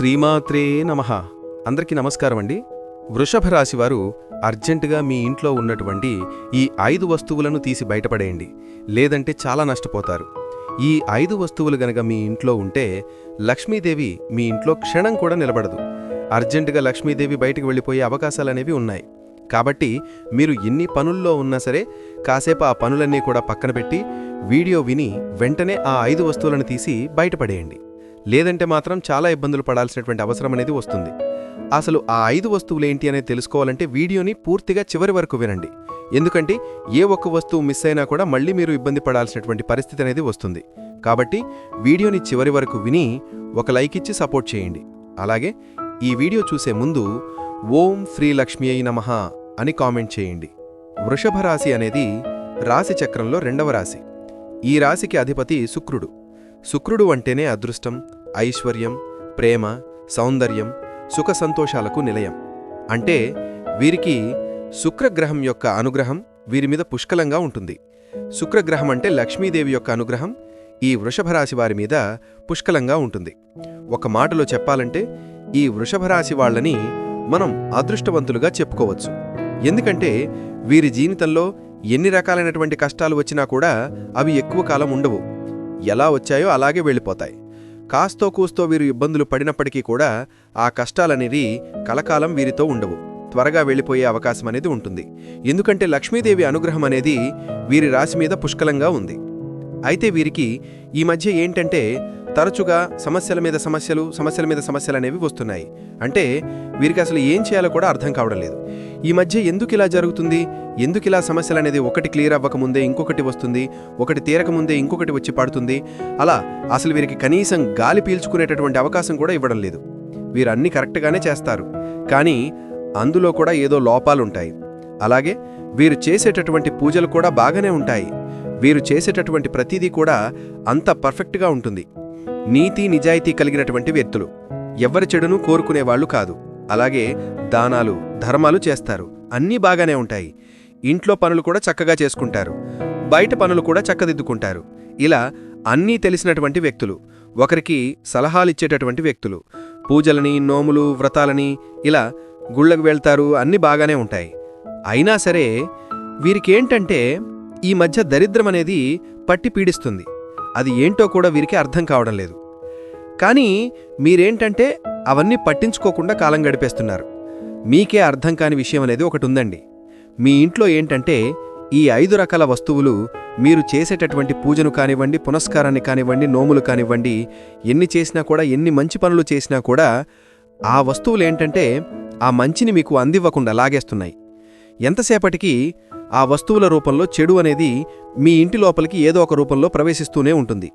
శ్రీమాత్రే నమ. అందరికీ నమస్కారం అండి. వృషభ రాశివారు అర్జెంటుగా మీ ఇంట్లో ఉన్నటువంటి ఈ ఐదు వస్తువులను తీసి బయటపడేయండి. లేదంటే చాలా నష్టపోతారు. ఈ ఐదు వస్తువులు గనక మీ ఇంట్లో ఉంటే లక్ష్మీదేవి మీ ఇంట్లో క్షణం కూడా నిలబడదు. అర్జెంటుగా లక్ష్మీదేవి బయటకు వెళ్ళిపోయే అవకాశాలనేవి ఉన్నాయి. కాబట్టి మీరు ఎన్ని పనుల్లో ఉన్నా సరే కాసేపు ఆ పనులన్నీ కూడా పక్కన పెట్టి వీడియో విని వెంటనే ఆ ఐదు వస్తువులను తీసి బయటపడేయండి. లేదంటే మాత్రం చాలా ఇబ్బందులు పడాల్సినటువంటి అవసరం అనేది వస్తుంది. అసలు ఆ ఐదు వస్తువులు ఏంటి అనేది తెలుసుకోవాలంటే వీడియోని పూర్తిగా చివరి వరకు వినండి. ఎందుకంటే ఏ ఒక్క వస్తువు మిస్ అయినా కూడా మళ్ళీ మీరు ఇబ్బంది పడాల్సినటువంటి పరిస్థితి అనేది వస్తుంది. కాబట్టి వీడియోని చివరి వరకు విని ఒక లైక్ ఇచ్చి సపోర్ట్ చేయండి. అలాగే ఈ వీడియో చూసే ముందు ఓం శ్రీ లక్ష్మి అయి నమ అని కామెంట్ చేయండి. వృషభ రాశి అనేది రాశి చక్రంలో రెండవ రాశి. ఈ రాశికి అధిపతి శుక్రుడు. శుక్రుడు అంటేనే అదృష్టం ఐశ్వర్యం ప్రేమ సౌందర్యం సుఖ సంతోషాలకు నిలయం. అంటే వీరికి శుక్రగ్రహం యొక్క అనుగ్రహం వీరి మీద పుష్కలంగా ఉంటుంది. శుక్రగ్రహం అంటే లక్ష్మీదేవి యొక్క అనుగ్రహం ఈ వృషభరాశి వారి మీద పుష్కలంగా ఉంటుంది. ఒక మాటలో చెప్పాలంటే ఈ వృషభరాశి వాళ్ళని వాళ్ళని మనం అదృష్టవంతులుగా చెప్పుకోవచ్చు. ఎందుకంటే వీరి జీవితంలో ఎన్ని రకాలైనటువంటి కష్టాలు వచ్చినా కూడా అవి ఎక్కువ కాలం ఉండవు. ఎలా వచ్చాయో అలాగే వెళ్ళిపోతాయి. కాస్తో కూస్తో వీరు ఇబ్బందులు పడినప్పటికీ కూడా ఆ కష్టాలనేవి కలకాలం వీరితో ఉండవు. త్వరగా వెళ్ళిపోయే అవకాశం అనేది ఉంటుంది. ఎందుకంటే లక్ష్మీదేవి అనుగ్రహం అనేది వీరి రాశి మీద పుష్కలంగా ఉంది. అయితే వీరికి ఈ మధ్య ఏంటంటే తరచుగా సమస్యల మీద సమస్యలు సమస్యల మీద సమస్యలు అనేవి వస్తున్నాయి. అంటే వీరికి అసలు ఏం చేయాలో కూడా అర్థం కావడం లేదు. ఈ మధ్య ఎందుకు ఇలా జరుగుతుంది? ఎందుకు ఇలా సమస్యలు అనేది ఒకటి క్లియర్ అవ్వకముందే ఇంకొకటి వస్తుంది ఒకటి తీరకముందే ఇంకొకటి వచ్చి పడుతుంది? అలా అసలు వీరికి కనీసం గాలి పీల్చుకునేటటువంటి అవకాశం కూడా ఇవ్వడం లేదు. వీరు అన్ని కరెక్ట్గానే చేస్తారు. కానీ అందులో కూడా ఏదో లోపాలుంటాయి అలాగే వీరు చేసేటటువంటి పూజలు కూడా బాగానే ఉంటాయి. వీరు చేసేటటువంటి ప్రతిదీ కూడా అంత పర్ఫెక్ట్గా ఉంటుంది. నీతి నిజాయితీ కలిగినటువంటి వ్యక్తులు. ఎవ్వరి చెడును కోరుకునేవాళ్ళు కాదు. అలాగే దానాలు ధర్మాలు చేస్తారు. అన్నీ బాగానే ఉంటాయి. ఇంట్లో పనులు కూడా చక్కగా చేసుకుంటారు. బయట పనులు కూడా చక్కదిద్దుకుంటారు. ఇలా అన్నీ తెలిసినటువంటి వ్యక్తులు. ఒకరికి సలహాలిచ్చేటటువంటి వ్యక్తులు. పూజలని నోములు వ్రతాలని ఇలా గుళ్ళకు వెళ్తారు. అన్నీ బాగానే ఉంటాయి. అయినా సరే వీరికేంటంటే ఈ మధ్య దరిద్రం అనేది పట్టి పీడిస్తుంది. అది ఏంటో కూడా వీరికి అర్థం కావడం లేదు. కానీ మీరేంటంటే అవన్నీ పట్టించుకోకుండా కాలం గడిపేస్తున్నారు. మీకే అర్థం కాని విషయం అనేది ఒకటి ఉందండి. మీ ఇంట్లో ఏంటంటే ఈ ఐదు రకాల వస్తువులు మీరు చేసేటటువంటి పూజను కానివ్వండి పునస్కారాన్ని కానివ్వండి నోములు కానివ్వండి ఎన్ని చేసినా కూడా ఎన్ని మంచి పనులు చేసినా కూడా ఆ వస్తువులు ఏంటంటే ఆ మంచిని మీకు అందివ్వకుండా లాగేస్తున్నాయి. ఎంతసేపటికి ఆ వస్తువుల రూపంలో చెడు అనేది మీ ఇంటి లోపలికి ఏదో ఒక రూపంలో ప్రవేశిస్తూనే ఉంటుంది.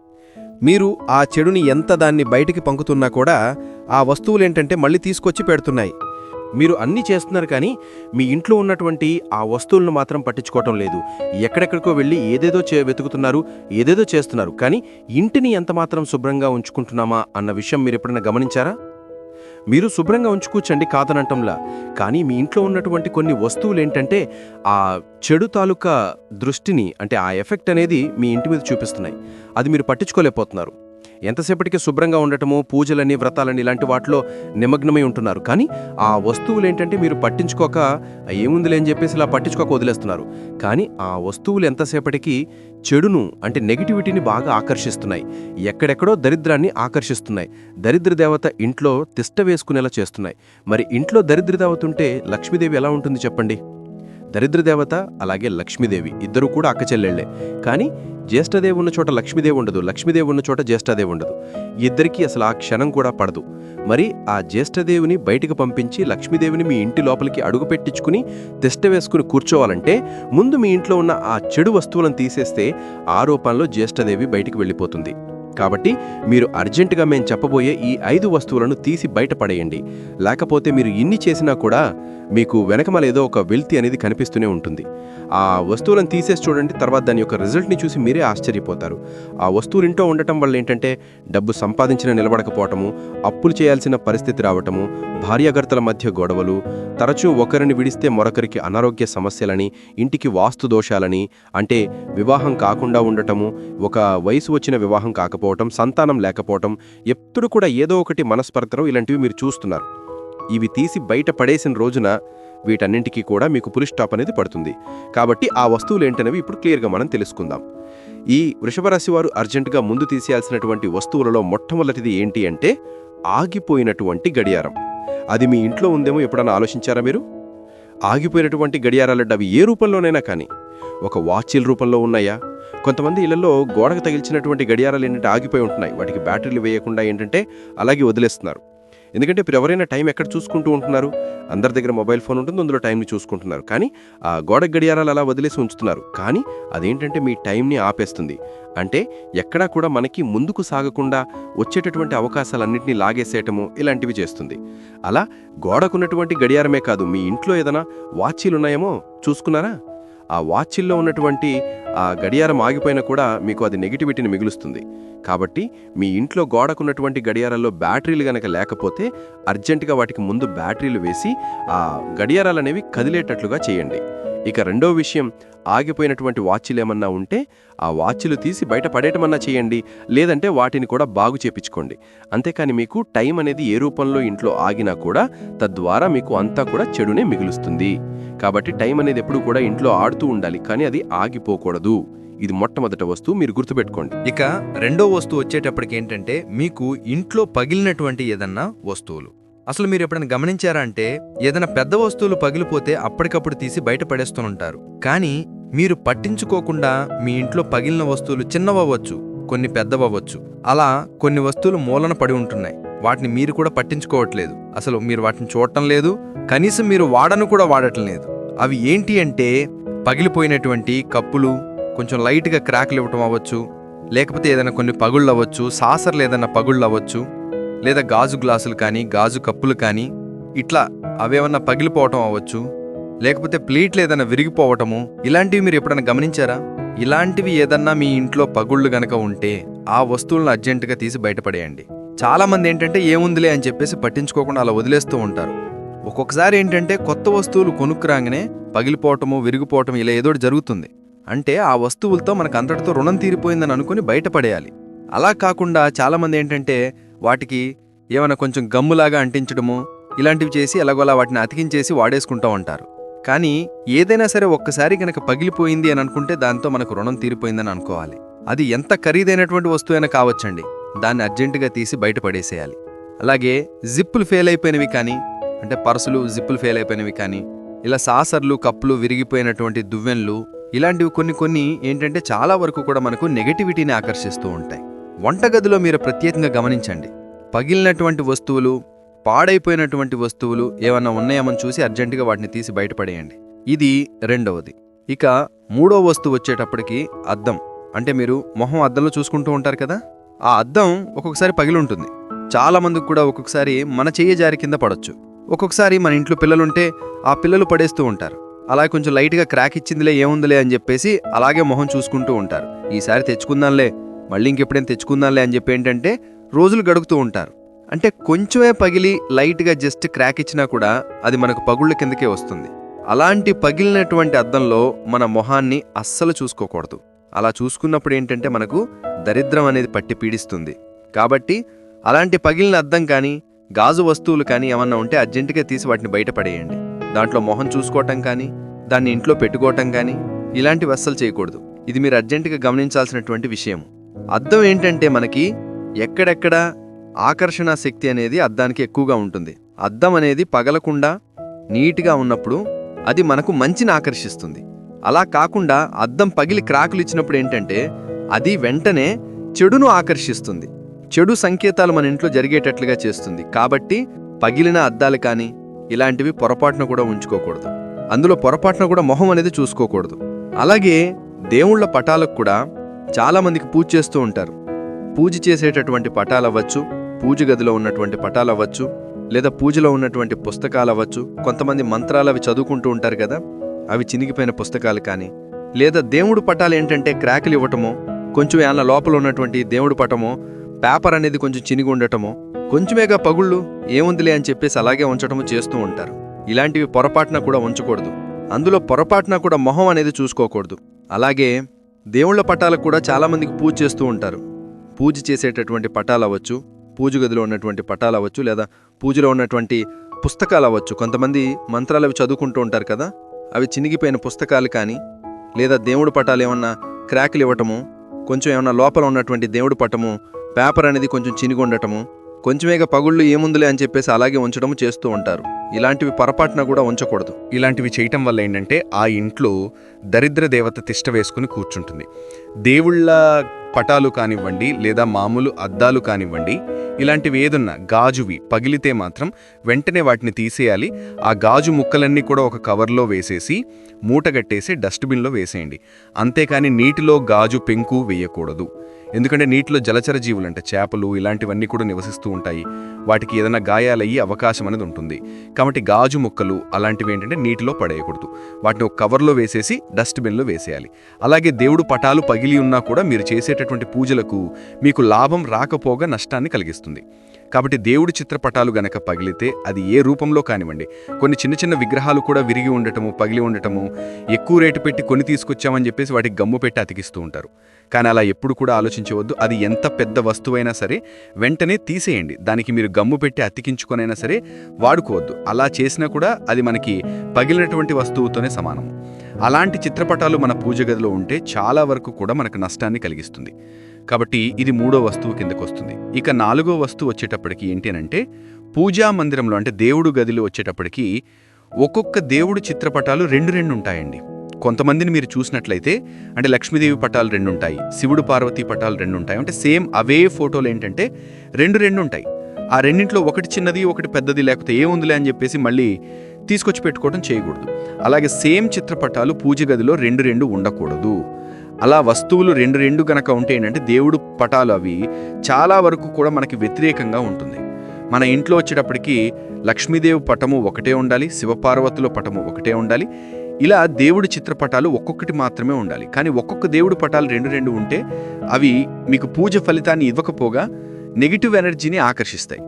మీరు ఆ చెడుని ఎంత దాన్ని బయటికి పంకుతున్నా కూడా ఆ వస్తువులేంటంటే మళ్ళీ తీసుకొచ్చి పెడుతున్నాయి. మీరు అన్నీ చేస్తున్నారు కానీ మీ ఇంట్లో ఉన్నటువంటి ఆ వస్తువులను మాత్రం పట్టించుకోవటం లేదు. ఎక్కడెక్కడికో వెళ్ళి ఏదేదో చే వెతుకుతున్నారు ఏదేదో చేస్తున్నారు. కానీ ఇంటిని ఎంత మాత్రం శుభ్రంగా ఉంచుకుంటున్నామా అన్న విషయం మీరు ఎప్పుడైనా గమనించారా? మీరు శుభ్రంగా ఉంచుకోవచ్చండి కాదనటంలా. కానీ మీ ఇంట్లో ఉన్నటువంటి కొన్ని వస్తువులు ఏంటంటే ఆ చెడు తాలూకా దృష్టిని అంటే ఆ ఎఫెక్ట్ అనేది మీ ఇంటి మీద చూపిస్తున్నాయి. అది మీరు పట్టించుకోలేకపోతున్నారు. ఎంతసేపటికి శుభ్రంగా ఉండటము పూజలని వ్రతాలని ఇలాంటి వాటిలో నిమగ్నమై ఉంటున్నారు. కానీ ఆ వస్తువులు ఏంటంటే మీరు పట్టించుకోక ఏముందిలే అని చెప్పేసి ఇలా పట్టించుకోక వదిలేస్తున్నారు. కానీ ఆ వస్తువులు ఎంతసేపటికి చెడును అంటే నెగిటివిటీని బాగా ఆకర్షిస్తున్నాయి. ఎక్కడెక్కడో దరిద్రాన్ని ఆకర్షిస్తున్నాయి. దరిద్ర దేవత ఇంట్లో తిష్ట వేసుకునేలా చేస్తున్నాయి. మరి ఇంట్లో దరిద్ర దేవత ఉంటే లక్ష్మీదేవి ఎలా ఉంటుంది చెప్పండి? దరిద్ర దేవత అలాగే లక్ష్మీదేవి ఇద్దరూ కూడా అక్క చెల్లెళ్ళే కానీ జ్యేష్ఠదేవి ఉన్న చోట లక్ష్మీదేవి ఉండదు లక్ష్మీదేవి ఉన్న చోట జ్యేష్ఠదేవి ఉండదు. ఇద్దరికీ అసలు ఆ క్షణం కూడా పడదు. మరి ఆ జ్యేష్ఠదేవిని బయటకు పంపించి లక్ష్మీదేవిని మీ ఇంటి లోపలికి అడుగు పెట్టించుకుని తిష్ట వేసుకుని కూర్చోవాలంటే ముందు మీ ఇంట్లో ఉన్న ఆ చెడు వస్తువులను తీసేస్తే ఆ రూపంలో జ్యేష్ఠదేవి బయటికి వెళ్ళిపోతుంది. కాబట్టి మీరు అర్జెంటుగా మేము చెప్పబోయే ఈ ఐదు వస్తువులను తీసి బయటపడేయండి లేకపోతే మీరు ఇన్ని చేసినా కూడా మీకు వెనకమాల ఏదో ఒక వెల్తి అనేది కనిపిస్తూనే ఉంటుంది. ఆ వస్తువులను తీసేసి చూడండి తర్వాత దాని యొక్క రిజల్ట్ని చూసి మీరే ఆశ్చర్యపోతారు. ఆ వస్తువులు ఇంట్లో ఉండటం వల్ల ఏంటంటే డబ్బు సంపాదించిన నిలబడకపోవటము అప్పులు చేయాల్సిన పరిస్థితి రావటము భార్యాభర్తల మధ్య గొడవలు తరచూ ఒకరిని విడిస్తే మరొకరికి అనారోగ్య సమస్యలని ఇంటికి వాస్తు దోషాలని అంటే వివాహం కాకుండా ఉండటము ఒక వయసు వచ్చిన వివాహం కాకపోవటం సంతానం లేకపోవటం ఎప్పుడు కూడా ఏదో ఒకటి మనస్పర్ధరం ఇలాంటివి మీరు చూస్తున్నారు. ఇవి తీసి బయట పడేసిన రోజున వీటన్నింటికీ కూడా మీకు పులి స్టాప్ అనేది పడుతుంది. కాబట్టి ఆ వస్తువులు ఏంటనేవి ఇప్పుడు క్లియర్గా మనం తెలుసుకుందాం. ఈ వృషభరాశి వారు అర్జెంటుగా ముందు తీసేయాల్సినటువంటి వస్తువులలో మొట్టమొదటిది ఏంటి అంటే ఆగిపోయినటువంటి గడియారం. అది మీ ఇంట్లో ఉందేమో ఎప్పుడన్నా ఆలోచించారా మీరు? ఆగిపోయినటువంటి గడియారాలంటే అవి ఏ రూపంలోనైనా కానీ ఒక వాచిల రూపంలో ఉన్నాయా? కొంతమంది ఇళ్ళలో గోడకు తగిలిచినటువంటి గడియారాలు ఏంటంటే ఆగిపోయి ఉంటున్నాయి. వాటికి బ్యాటరీలు వేయకుండా ఏంటంటే అలాగే వదిలేస్తున్నారు. ఎందుకంటే ఇప్పుడు ఎవరైనా టైం ఎక్కడ చూసుకుంటూ ఉంటున్నారు? అందరి దగ్గర మొబైల్ ఫోన్ ఉంటుంది అందులో టైంని చూసుకుంటున్నారు. కానీ ఆ గోడ గడియారాలు అలా వదిలేసి ఉంచుతున్నారు. కానీ అదేంటంటే మీ టైంని ఆపేస్తుంది. అంటే ఎక్కడా కూడా మనకి ముందుకు సాగకుండా వచ్చేటటువంటి అవకాశాలన్నింటినీ లాగేసేయటము ఇలాంటివి చేస్తుంది. అలా గోడకున్నటువంటి గడియారమే కాదు మీ ఇంట్లో ఏదైనా వాచీలు ఉన్నాయేమో చూసుకున్నారా? ఆ వాచిల్లో ఉన్నటువంటి ఆ గడియారం ఆగిపోయినా కూడా మీకు అది నెగిటివిటీని మిగులుస్తుంది. కాబట్టి మీ ఇంట్లో గోడకున్నటువంటి గడియారాల్లో బ్యాటరీలు గనక లేకపోతే అర్జెంటుగా వాటికి ముందు బ్యాటరీలు వేసి ఆ గడియారాలు అనేవి కదిలేటట్లుగా చేయండి. ఇక రెండో విషయం ఆగిపోయినటువంటి వాచ్లు ఏమన్నా ఉంటే ఆ వాచ్లు తీసి బయట పడేయటమన్నా చేయండి లేదంటే వాటిని కూడా బాగు చేపించుకోండి. అంతేకాని మీకు టైం అనేది ఏ రూపంలో ఇంట్లో ఆగినా కూడా తద్వారా మీకు అంతా కూడా చెడునే మిగులుస్తుంది. కాబట్టి టైం అనేది ఎప్పుడు కూడా ఇంట్లో ఆడుతూ ఉండాలి కానీ అది ఆగిపోకూడదు. ఇది మొట్టమొదటి వస్తువు మీరు గుర్తుపెట్టుకోండి. ఇక రెండో వస్తువు వచ్చేటప్పటికి ఏంటంటే మీకు ఇంట్లో పగిలినటువంటి ఏదన్నా వస్తువులు. అసలు మీరు ఎప్పుడైనా గమనించారా అంటే ఏదైనా పెద్ద వస్తువులు పగిలిపోతే అప్పటికప్పుడు తీసి బయట పడేస్తూనుంటారు. కానీ మీరు పట్టించుకోకుండా మీ ఇంట్లో పగిలిన వస్తువులు చిన్నవ్వచ్చు కొన్ని పెద్దవవ్వచ్చు. అలా కొన్ని వస్తువులు మూలన పడి ఉంటున్నాయి. వాటిని మీరు కూడా పట్టించుకోవట్లేదు. అసలు మీరు వాటిని చూడటం లేదు. కనీసం మీరు వాడను కూడా వాడటం లేదు. అవి ఏంటి అంటే పగిలిపోయినటువంటి కప్పులు కొంచెం లైట్గా క్రాక్లు ఇవ్వటం అవ్వచ్చు. లేకపోతే ఏదైనా కొన్ని పగుళ్ళు అవ్వచ్చు సాసర్లు ఏదైనా పగుళ్ళు అవ్వచ్చు లేదా గాజు గ్లాసులు కానీ గాజు కప్పులు కానీ ఇట్లా అవేమన్నా పగిలిపోవటం అవ్వచ్చు? లేకపోతే ప్లేట్లు ఏదైనా విరిగిపోవటము? ఇలాంటివి మీరు ఎప్పుడైనా గమనించారా? ఇలాంటివి ఏదన్నా మీ ఇంట్లో పగుళ్ళు గనక ఉంటే ఆ వస్తువులను అర్జెంటుగా తీసి బయటపడేయండి. చాలా మంది ఏంటంటే ఏముందిలే అని చెప్పేసి పట్టించుకోకుండా అలా వదిలేస్తూ ఉంటారు. ఒక్కొక్కసారి ఏంటంటే కొత్త వస్తువులు కొనుక్కురాగానే పగిలిపోవటము విరిగిపోవటం ఇలా ఏదో జరుగుతుంది. అంటే ఆ వస్తువులతో మనకు అంతటితో రుణం తీరిపోయిందని అనుకుని బయటపడేయాలి. అలా కాకుండా చాలామంది ఏంటంటే వాటికి ఏమైనా కొంచెం గమ్ములాగా అంటించడము ఇలాంటివి చేసి ఎలాగోలా వాటిని అతికించేసి వాడేసుకుంటూ ఉంటారు కానీ ఏదైనా సరే ఒక్కసారి గనక పగిలిపోయింది అని అనుకుంటే దాంతో మనకు రుణం తీరిపోయిందని అనుకోవాలి. అది ఎంత ఖరీదైనటువంటి వస్తువైనా కావచ్చండి. దాన్ని అర్జెంటుగా తీసి బయటపడేసేయాలి అలాగే జిప్పులు ఫెయిల్ అయిపోయినవి కానీ అంటే పర్సులు జిప్పులు ఫెయిల్ అయిపోయినవి కానీ ఇలా సాసర్లు కప్పులు విరిగిపోయినటువంటి దువ్వెన్లు ఇలాంటివి కొన్ని కొన్ని ఏంటంటే చాలా వరకు కూడా మనకు నెగటివిటీని ఆకర్షిస్తూ ఉంటాయి. వంటగదిలో మీరు ప్రత్యేకంగా గమనించండి. పగిలినటువంటి వస్తువులు పాడైపోయినటువంటి వస్తువులు ఏమన్నా ఉన్నాయేమని చూసి అర్జెంటుగా వాటిని తీసి బయటపడేయండి. ఇది రెండవది. ఇక మూడో వస్తువు వచ్చేటప్పటికి అద్దం. అంటే మీరు మొహం అద్దంలో చూసుకుంటూ ఉంటారు కదా? ఆ అద్దం ఒక్కొక్కసారి పగిలి ఉంటుంది చాలా మందికి కూడా ఒక్కొక్కసారి మన చెయ్యి జారి కింద పడొచ్చు. ఒక్కొక్కసారి మన ఇంట్లో పిల్లలుంటే ఆ పిల్లలు పడేస్తూ ఉంటారు. అలా కొంచెం లైట్గా క్రాక్ ఇచ్చిందిలే ఏముందిలే అని చెప్పేసి అలాగే మొహం చూసుకుంటూ ఉంటారు. ఈసారి తెచ్చుకుందాంలే మళ్ళీ ఇంకెప్పుడైనా తెచ్చుకుందాంలే అని చెప్పి ఏంటంటే రోజులు గడుపుతూ ఉంటారు. అంటే కొంచెమే పగిలి లైట్గా జస్ట్ క్రాక్ ఇచ్చినా కూడా అది మనకు పగుళ్ళ కిందకే వస్తుంది. అలాంటి పగిలినటువంటి అద్దంలో మన మొహాన్ని అస్సలు చూసుకోకూడదు. అలా చూసుకున్నప్పుడు ఏంటంటే మనకు దరిద్రం అనేది పట్టి పీడిస్తుంది. కాబట్టి అలాంటి పగిలిన అద్దం కానీ గాజు వస్తువులు కానీ ఏమన్నా ఉంటే అర్జెంటుగా తీసి వాటిని బయటపడేయండి దాంట్లో మొహం చూసుకోవటం కానీ దాన్ని ఇంట్లో పెట్టుకోవటం కానీ ఇలాంటివి అస్సలు చేయకూడదు. ఇది మీరు అర్జెంటుగా గమనించాల్సినటువంటి విషయం అద్దం ఏంటంటే మనకి ఎక్కడెక్కడ ఆకర్షణ శక్తి అనేది అద్దానికి ఎక్కువగా ఉంటుంది. అద్దం అనేది పగలకుండా నీట్గా ఉన్నప్పుడు అది మనకు మంచిని ఆకర్షిస్తుంది. అలా కాకుండా అద్దం పగిలి క్రాకులు ఇచ్చినప్పుడు ఏంటంటే అది వెంటనే చెడును ఆకర్షిస్తుంది. చెడు సంకేతాలు మన ఇంట్లో జరిగేటట్లుగా చేస్తుంది. కాబట్టి పగిలిన అద్దాలు కానీ ఇలాంటివి పొరపాటున కూడా ఉంచుకోకూడదు. అందులో పొరపాటున కూడా మొహం అనేది చూసుకోకూడదు. అలాగే దేవుళ్ళ పటాలకు కూడా చాలామందికి పూజ చేస్తూ ఉంటారు. పూజ చేసేటటువంటి పటాలు అవ్వచ్చు పూజ గదిలో ఉన్నటువంటి పటాలు అవ్వచ్చు లేదా పూజలో ఉన్నటువంటి పుస్తకాలు అవ్వచ్చు. కొంతమంది మంత్రాలు అవి చదువుకుంటూ ఉంటారు కదా అవి చినిగిపోయిన పుస్తకాలు కానీ. లేదా దేవుడు పటాలు ఏంటంటే క్రాకులు ఇవ్వటమో కొంచెం ఏమన్నా లోపల ఉన్నటువంటి దేవుడు పటమో పేపర్ అనేది కొంచెం చినిగి ఉండటమో కొంచెమేగా పగుళ్ళు ఏముందిలే అని చెప్పేసి అలాగే ఉంచటము చేస్తూ ఉంటారు. ఇలాంటివి పొరపాటున కూడా ఉంచకూడదు. అందులో పొరపాటున కూడా మొహం అనేది చూసుకోకూడదు. అలాగే దేవుళ్ళ పటాలకు కూడా చాలామందికి పూజ చేస్తూ ఉంటారు. పూజ చేసేటటువంటి పటాలు అవ్వచ్చు పూజ గదిలో ఉన్నటువంటి పటాలు అవ్వచ్చు లేదా పూజలో ఉన్నటువంటి పుస్తకాలు అవ్వచ్చు. కొంతమంది మంత్రాలు అవి చదువుకుంటూ ఉంటారు కదా అవి చినిగిపోయిన పుస్తకాలు కానీ లేదా దేవుడు పటాలు ఏమన్నా క్రాకులు ఇవ్వటము కొంచెం ఏమన్నా లోపల ఉన్నటువంటి దేవుడు పటము పేపర్ అనేది కొంచెం చినిగి ఉండటము కొంచెమేగా పగుళ్ళు ఏముందిలే అని చెప్పేసి అలాగే ఉంచడం చేస్తూ ఉంటారు. ఇలాంటివి పొరపాటున కూడా ఉంచకూడదు. ఇలాంటివి చేయటం వల్ల ఏంటంటే ఆ ఇంట్లో దరిద్ర దేవత తిష్ట వేసుకుని కూర్చుంటుంది. దేవుళ్ళ పటాలు కానివ్వండి లేదా మామూలు అద్దాలు కానివ్వండి ఇలాంటివి ఏదున్నా గాజువి పగిలితే మాత్రం వెంటనే వాటిని తీసేయాలి. ఆ గాజు ముక్కలన్నీ కూడా ఒక కవర్లో వేసేసి మూటగట్టేసి డస్ట్బిన్లో వేసేయండి. అంతేకాని నీటిలో గాజు పెంకు వేయకూడదు. ఎందుకంటే నీటిలో జలచర జీవులు అంటే చేపలు ఇలాంటివన్నీ కూడా నివసిస్తూ ఉంటాయి. వాటికి ఏదైనా గాయాలయ్యే అవకాశం అనేది ఉంటుంది. కాబట్టి గాజు ముక్కలు అలాంటివి ఏంటంటే నీటిలో పడేయకూడదు. వాటిని ఒక కవర్లో వేసేసి డస్ట్బిన్లో వేసేయాలి. అలాగే దేవుడు పటాలు పగిలి ఉన్నా కూడా మీరు చేసేటటువంటి పూజలకు మీకు లాభం రాకపోగా నష్టాన్ని కలిగిస్తుంది. కాబట్టి దేవుడి చిత్రపటాలు గనక పగిలితే అది ఏ రూపంలో కానివ్వండి. కొన్ని చిన్న చిన్న విగ్రహాలు కూడా విరిగి ఉండటము పగిలి ఉండటము ఎక్కువ రేటు పెట్టి కొని తీసుకొచ్చామని చెప్పేసి వాటికి గమ్ము పెట్టి అతికిస్తూ ఉంటారు. కానీ అలా ఎప్పుడు కూడా ఆలోచించవద్దు. అది ఎంత పెద్ద వస్తువైనా సరే వెంటనే తీసేయండి. దానికి మీరు గమ్ము పెట్టి అతికించుకొనైనా సరే వాడుకోవద్దు. అలా చేసినా కూడా అది మనకి పగిలినటువంటి వస్తువుతోనే సమానం. అలాంటి చిత్రపటాలు మన పూజ గదిలో ఉంటే చాలా వరకు కూడా మనకు నష్టాన్ని కలిగిస్తుంది. కాబట్టి ఇది మూడో వస్తువు కిందకు వస్తుంది. ఇక నాలుగో వస్తువు వచ్చేటప్పటికి ఏంటి పూజా మందిరంలో అంటే దేవుడు గదిలో వచ్చేటప్పటికి ఒక్కొక్క దేవుడు చిత్రపటాలు రెండు రెండు ఉంటాయండి. కొంతమందిని మీరు చూసినట్లయితే అంటే లక్ష్మీదేవి పటాలు రెండు ఉంటాయి శివుడు పార్వతీ పటాలు రెండు ఉంటాయి అంటే సేమ్ అవే ఫోటోలు ఏంటంటే రెండు రెండు ఉంటాయి ఆ రెండింటిలో ఒకటి చిన్నది ఒకటి పెద్దది లేకపోతే ఏముందిలే అని చెప్పేసి మళ్ళీ తీసుకొచ్చి పెట్టుకోవడం చేయకూడదు. అలాగే సేమ్ చిత్రపటాలు పూజ గదిలో రెండు రెండు ఉండకూడదు. అలా వస్తువులు రెండు రెండు గనక ఉంటే ఏంటంటే దేవుడు పటాలు అవి చాలా వరకు కూడా మనకి వ్యతిరేకంగా ఉంటుంది. మన ఇంట్లో వచ్చేటప్పటికి లక్ష్మీదేవి పటము ఒకటే ఉండాలి శివపార్వతుల పటము ఒకటే ఉండాలి ఇలా దేవుడి చిత్రపటాలు ఒక్కొక్కటి మాత్రమే ఉండాలి. కానీ ఒక్కొక్క దేవుడి పటాలు రెండు రెండు ఉంటే అవి మీకు పూజ ఫలితాన్ని ఇవ్వకపోగా నెగిటివ్ ఎనర్జీని ఆకర్షిస్తాయి.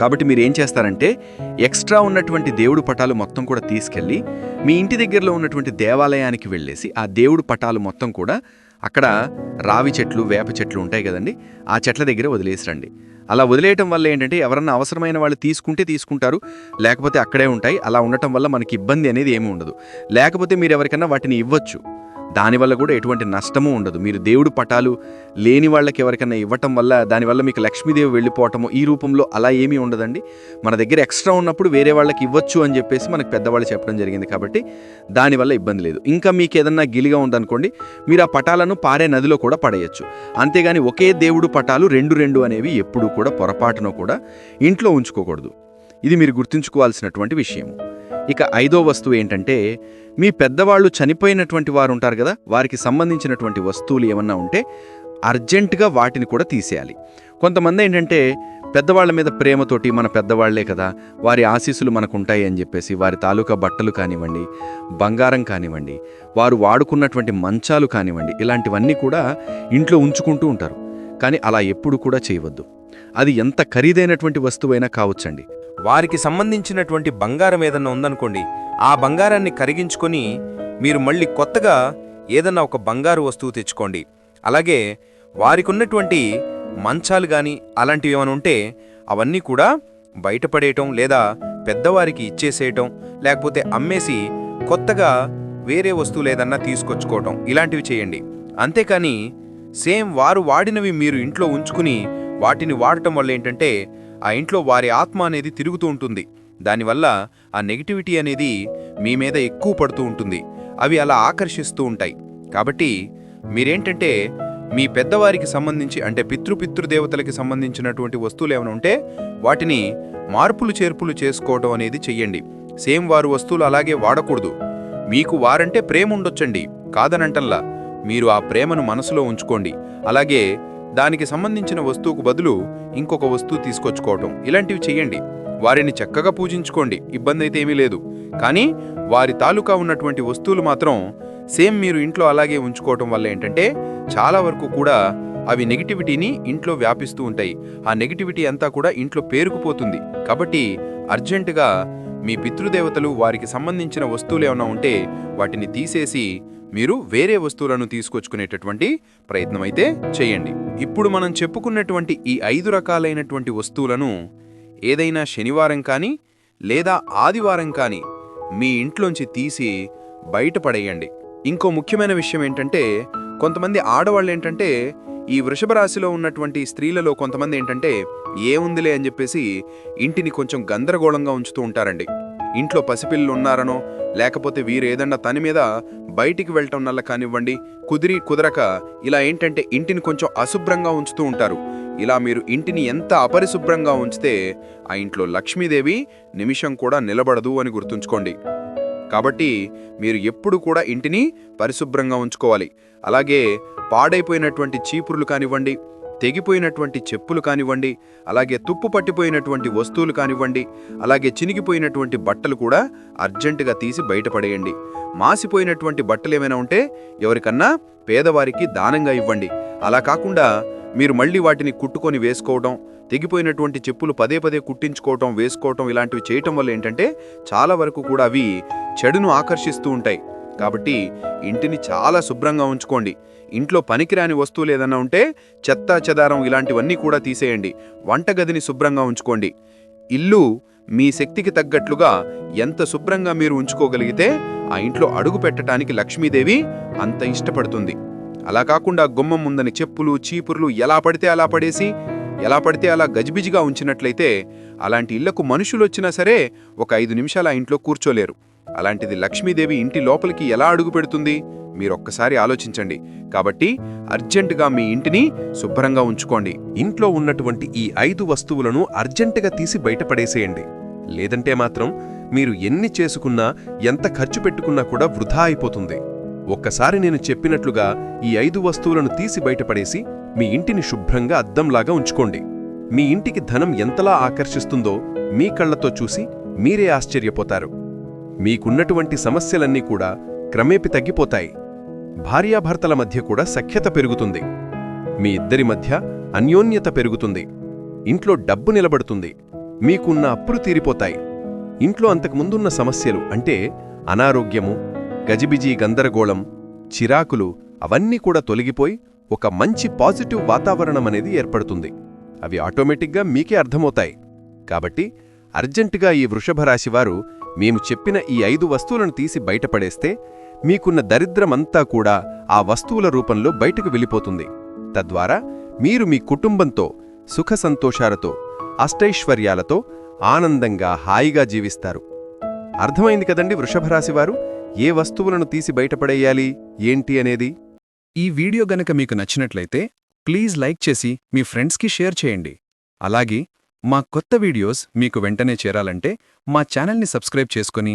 కాబట్టి మీరు ఏం చేస్తారంటే ఎక్స్ట్రా ఉన్నటువంటి దేవుడు పటాలు మొత్తం కూడా తీసుకెళ్ళి మీ ఇంటి దగ్గరలో ఉన్నటువంటి దేవాలయానికి వెళ్ళేసి ఆ దేవుడు పటాలు మొత్తం కూడా అక్కడ రావి చెట్లు వేప చెట్లు ఉంటాయి కదండి ఆ చెట్ల దగ్గర వదిలేసి రండి. అలా వదిలేయటం వల్ల ఏంటంటే ఎవరన్నా అవసరమైన వాళ్ళు తీసుకుంటే తీసుకుంటారు లేకపోతే అక్కడే ఉంటాయి. అలా ఉండటం వల్ల మనకి ఇబ్బంది అనేది ఏమీ ఉండదు. లేకపోతే మీరు ఎవరికైనా వాటిని ఇవ్వచ్చు. దానివల్ల కూడా ఎటువంటి నష్టము ఉండదు. మీరు దేవుడు పటాలు లేని వాళ్ళకి ఎవరికైనా ఇవ్వటం వల్ల దానివల్ల మీకు లక్ష్మీదేవి వెళ్ళిపోవటము ఈ రూపంలో అలా ఏమీ ఉండదండి. మన దగ్గర ఎక్స్ట్రా ఉన్నప్పుడు వేరే వాళ్ళకి ఇవ్వచ్చు అని చెప్పేసి మనకు పెద్దవాళ్ళు చెప్పడం జరిగింది కాబట్టి దానివల్ల ఇబ్బంది లేదు. ఇంకా మీకు ఏదన్నా గిలిగా ఉందనుకోండి మీరు ఆ పటాలను పారే నదిలో కూడా పడేయచ్చు. అంతేగాని ఒకే దేవుడు పటాలు రెండు రెండు అనేవి ఎప్పుడూ కూడా పొరపాటున కూడా ఇంట్లో ఉంచుకోకూడదు. ఇది మీరు గుర్తుంచుకోవాల్సినటువంటి విషయము. ఇక ఐదో వస్తువు ఏంటంటే మీ పెద్దవాళ్ళు చనిపోయినటువంటి వారు ఉంటారు కదా వారికి సంబంధించినటువంటి వస్తువులు ఏమన్నా ఉంటే అర్జెంటుగా వాటిని కూడా తీసేయాలి. కొంతమంది ఏంటంటే పెద్దవాళ్ళ మీద ప్రేమతోటి మన పెద్దవాళ్ళే కదా వారి ఆశీస్సులు మనకు ఉంటాయి అని చెప్పేసి వారి తాలూకా బట్టలు కానివ్వండి బంగారం కానివ్వండి వారు వాడుకున్నటువంటి మంచాలు కానివ్వండి ఇలాంటివన్నీ కూడా ఇంట్లో ఉంచుకుంటూ ఉంటారు. కానీ అలా ఎప్పుడు కూడా చేయవద్దు. అది ఎంత ఖరీదైనటువంటి వస్తువైనా కావచ్చండి. వారికి సంబంధించినటువంటి బంగారం ఏదన్నా ఉందనుకోండి ఆ బంగారాన్ని కరిగించుకొని మీరు మళ్ళీ కొత్తగా ఏదన్నా ఒక బంగారు వస్తువు తెచ్చుకోండి. అలాగే వారికి ఉన్నటువంటి మంచాలు కానీ అలాంటివి ఏమైనా ఉంటే అవన్నీ కూడా బయటపడేయటం లేదా పెద్దవారికి ఇచ్చేసేయటం లేకపోతే అమ్మేసి కొత్తగా వేరే వస్తువులు లేదన్నా తీసుకొచ్చుకోవటం ఇలాంటివి చేయండి. అంతేకాని సేమ్ వారు వాడినవి మీరు ఇంట్లో ఉంచుకుని వాటిని వాడటం వల్ల ఏంటంటే ఆ ఇంట్లో వారి ఆత్మ అనేది తిరుగుతూ ఉంటుంది. దానివల్ల ఆ నెగిటివిటీ అనేది మీ మీద ఎక్కువ పడుతూ ఉంటుంది. అవి అలా ఆకర్షిస్తూ ఉంటాయి. కాబట్టి మీరేంటంటే మీ పెద్దవారికి సంబంధించి అంటే పితృపితృదేవతలకి సంబంధించినటువంటి వస్తువులు ఏమైనా ఉంటే వాటిని మార్పులు చేర్పులు చేసుకోవడం అనేది చెయ్యండి. సేమ్ వారు వస్తువులు అలాగే వాడకూడదు. మీకు వారంటే ప్రేమ ఉండొచ్చండి. కాదనంటల్లా. మీరు ఆ ప్రేమను మనసులో ఉంచుకోండి. అలాగే దానికి సంబంధించిన వస్తువుకు బదులు ఇంకొక వస్తువు తీసుకొచ్చుకోవటం. ఇలాంటివి చెయ్యండి. వారిని చక్కగా పూజించుకోండి. ఇబ్బంది అయితే ఏమీ లేదు. కానీ వారి తాలూకా ఉన్నటువంటి వస్తువులు మాత్రం సేమ్ మీరు ఇంట్లో అలాగే ఉంచుకోవటం వల్ల ఏంటంటే చాలా వరకు కూడా అవి నెగిటివిటీని ఇంట్లో వ్యాపిస్తూ ఉంటాయి. ఆ నెగిటివిటీ అంతా కూడా ఇంట్లో పేరుకుపోతుంది. కాబట్టి అర్జెంటుగా మీ పితృదేవతలు వారికి సంబంధించిన వస్తువులు ఏమైనా ఉంటే వాటిని తీసేసి మీరు వేరే వస్తువులను తీసుకొచ్చుకునేటటువంటి ప్రయత్నం అయితే చేయండి. ఇప్పుడు మనం చెప్పుకున్నటువంటి ఈ ఐదు రకాలైనటువంటి వస్తువులను ఏదైనా శనివారం కానీ లేదా ఆదివారం కానీ మీ ఇంట్లోంచి తీసి బయటపడేయండి ఇంకో ముఖ్యమైన విషయం ఏంటంటే కొంతమంది ఆడవాళ్ళు ఏంటంటే ఈ వృషభ రాశిలో ఉన్నటువంటి స్త్రీలలో కొంతమంది ఏంటంటే ఏముందిలే అని చెప్పేసి ఇంటిని కొంచెం గందరగోళంగా ఉంచుతూ ఉంటారండి. ఇంట్లో పసిపిల్లలు ఉన్నారనో లేకపోతే వీరు ఏదన్నా తని మీద బయటికి వెళ్ళటం వల్ల కానివ్వండి కుదిరి కుదరక ఇలా ఏంటంటే ఇంటిని కొంచెం అశుభ్రంగా ఉంచుతూ ఉంటారు. ఇలా మీరు ఇంటిని ఎంత అపరిశుభ్రంగా ఉంచితే ఆ ఇంట్లో లక్ష్మీదేవి నిమిషం కూడా నిలబడదు అని గుర్తుంచుకోండి. కాబట్టి మీరు ఎప్పుడు కూడా ఇంటిని పరిశుభ్రంగా ఉంచుకోవాలి. అలాగే పాడైపోయినటువంటి చీపురులు కానివ్వండి తెగిపోయినటువంటి చెప్పులు కానివ్వండి అలాగే తుప్పు పట్టిపోయినటువంటి వస్తువులు కానివ్వండి అలాగే చినిగిపోయినటువంటి బట్టలు కూడా అర్జెంటుగా తీసి బయటపడేయండి. మాసిపోయినటువంటి బట్టలు ఏమైనా ఉంటే ఎవరికన్నా పేదవారికి దానంగా ఇవ్వండి. అలా కాకుండా మీరు మళ్ళీ వాటిని కుట్టుకొని వేసుకోవడం తెగిపోయినటువంటి చెప్పులు పదే పదే కుట్టించుకోవటం వేసుకోవటం ఇలాంటివి చేయటం వల్ల ఏంటంటే చాలా వరకు కూడా అవి చెడును ఆకర్షిస్తూ ఉంటాయి. కాబట్టి ఇంటిని చాలా శుభ్రంగా ఉంచుకోండి. ఇంట్లో పనికిరాని వస్తువులు ఏదైనా ఉంటే చెత్త చెదారం ఇలాంటివన్నీ కూడా తీసేయండి. వంటగదిని శుభ్రంగా ఉంచుకోండి. ఇల్లు మీ శక్తికి తగ్గట్లుగా ఎంత శుభ్రంగా మీరు ఉంచుకోగలిగితే ఆ ఇంట్లో అడుగు పెట్టడానికి లక్ష్మీదేవి అంత ఇష్టపడుతుంది. అలా కాకుండా గుమ్మం ముందని చెప్పులు చీపుర్లు ఎలా పడితే అలా పడేసి ఎలా పడితే అలా గజిబిజిగా ఉంచినట్లయితే అలాంటి ఇళ్ళకు మనుషులు వచ్చినా సరే ఒక ఐదు నిమిషాలు ఆ ఇంట్లో కూర్చోలేరు. అలాంటిది లక్ష్మీదేవి ఇంటి లోపలికి ఎలా అడుగు పెడుతుంది? మీరొక్కసారి ఆలోచించండి. కాబట్టి అర్జెంటుగా మీ ఇంటిని శుభ్రంగా ఉంచుకోండి. ఇంట్లో ఉన్నటువంటి ఈ ఐదు వస్తువులను అర్జెంటుగా తీసి బయటపడేసేయండి. లేదంటే మాత్రం మీరు ఎన్ని చేసుకున్నా ఎంత ఖర్చు పెట్టుకున్నా కూడా వృధా అయిపోతుంది. ఒక్కసారి నేను చెప్పినట్లుగా ఈ ఐదు వస్తువులను తీసి బయటపడేసి మీ ఇంటిని శుభ్రంగా అద్దంలాగా ఉంచుకోండి. మీ ఇంటికి ధనం ఎంతలా ఆకర్షిస్తుందో మీ కళ్ళతో చూసి మీరే ఆశ్చర్యపోతారు. మీకున్నటువంటి సమస్యలన్నీ కూడా క్రమేపి తగ్గిపోతాయి. భార్యాభర్తల మధ్య కూడా సఖ్యత పెరుగుతుంది. మీ ఇద్దరి మధ్య అన్యోన్యత పెరుగుతుంది. ఇంట్లో డబ్బు నిలబడుతుంది. మీకున్న అప్పులు తీరిపోతాయి. ఇంట్లో అంతకుముందున్న సమస్యలు అంటే అనారోగ్యము గజిబిజి గందరగోళం చిరాకులు అవన్నీ కూడా తొలగిపోయి ఒక మంచి పాజిటివ్ వాతావరణం అనేది ఏర్పడుతుంది. అవి ఆటోమేటిక్గా మీకే అర్థమవుతాయి. కాబట్టి అర్జెంటుగా ఈ వృషభరాశివారు మేము చెప్పిన ఈ ఐదు వస్తువులను తీసి బయటపడేస్తే మీకున్న దరిద్రమంతా కూడా ఆ వస్తువుల రూపంలో బయటకు వెళ్ళిపోతుంది. తద్వారా మీరు మీ కుటుంబంతో సుఖ సంతోషాలతో అష్టైశ్వర్యాలతో ఆనందంగా హాయిగా జీవిస్తారు. అర్థమైంది కదండి వృషభరాశివారు ఏ వస్తువులను తీసి బయటపడేయాలి? ఏంటి అనేది? ఈ వీడియో గనక మీకు నచ్చినట్లయితే ప్లీజ్ లైక్ చేసి మీ ఫ్రెండ్స్కి షేర్ చేయండి. అలాగే మా కొత్త వీడియోస్ మీకు వెంటనే చేరాలంటే మా ఛానల్ని సబ్స్క్రైబ్ చేసుకుని